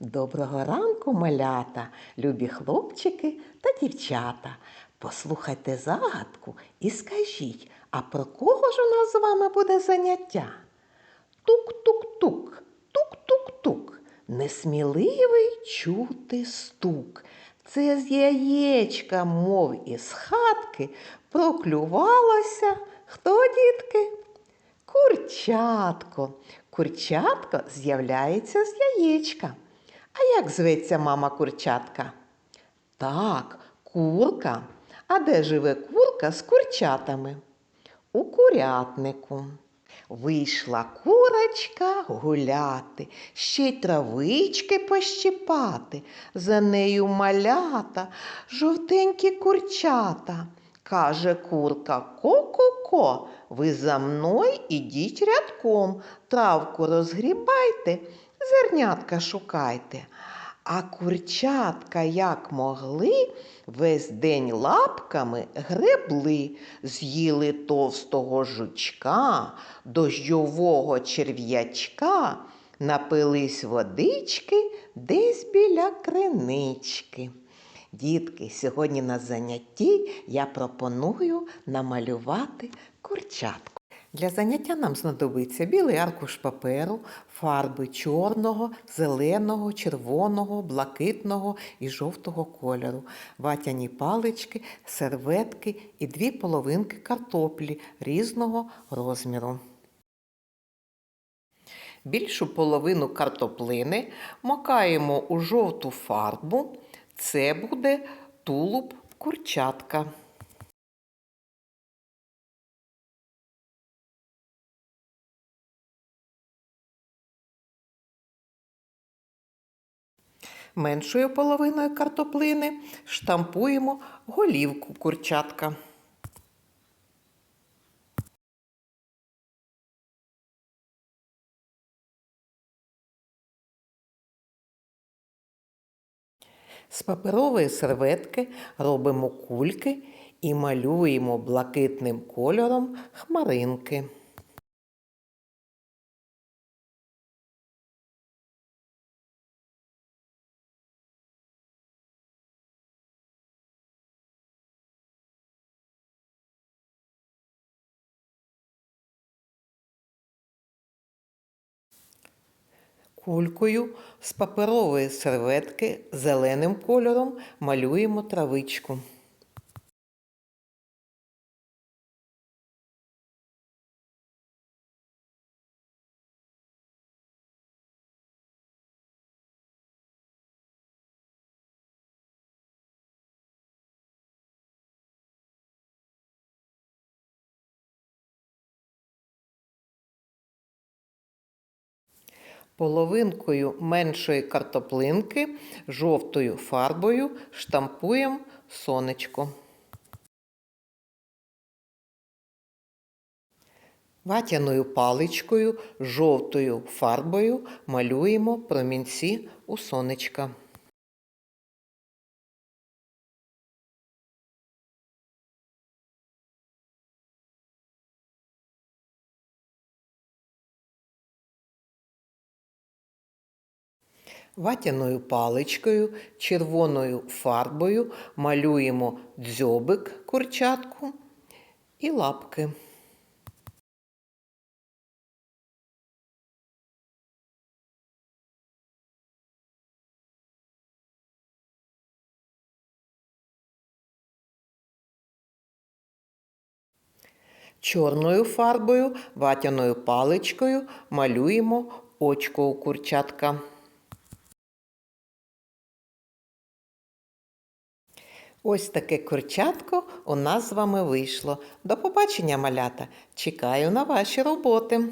Доброго ранку, малята, любі хлопчики та дівчата. Послухайте загадку і скажіть, а про кого ж у нас з вами буде заняття? Тук-тук-тук, тук-тук-тук, несміливий чути стук. Це з яєчка, мов із хатки, проклювалося. Хто, дітки? Курчатко. Курчатко з'являється з яєчка. А як зветься мама курчатка? Так, курка. А де живе курка з курчатами? У курятнику. Вийшла курочка гуляти, ще й травички пощипати. За нею малята, жовтенькі курчата. Каже курка ко-ко-ко, ви за мною ідіть рядком, травку розгрібайте, зернятка шукайте. А курчатка, як могли, весь день лапками гребли, з'їли товстого жучка, дощового черв'ячка, напились водички десь біля кринички. Дітки, сьогодні на занятті я пропоную намалювати курчатку. Для заняття нам знадобиться білий аркуш паперу, фарби чорного, зеленого, червоного, блакитного і жовтого кольору, ватяні палички, серветки і дві половинки картоплі різного розміру. Більшу половину картоплини макаємо у жовту фарбу. Це буде тулуб курчатка. Меншою половиною картоплини штампуємо голівку курчатка. З паперової серветки робимо кульки і малюємо блакитним кольором хмаринки. Кулькою з паперової серветки зеленим кольором малюємо травичку. Половинкою меншої картоплинки жовтою фарбою штампуємо сонечко. Ватяною паличкою жовтою фарбою малюємо промінці у сонечка. Ватяною паличкою, червоною фарбою малюємо дзьобик курчатку і лапки. Чорною фарбою, ватяною паличкою малюємо очко у курчатка. Ось таке курчатко у нас з вами вийшло. До побачення, малята! Чекаю на ваші роботи!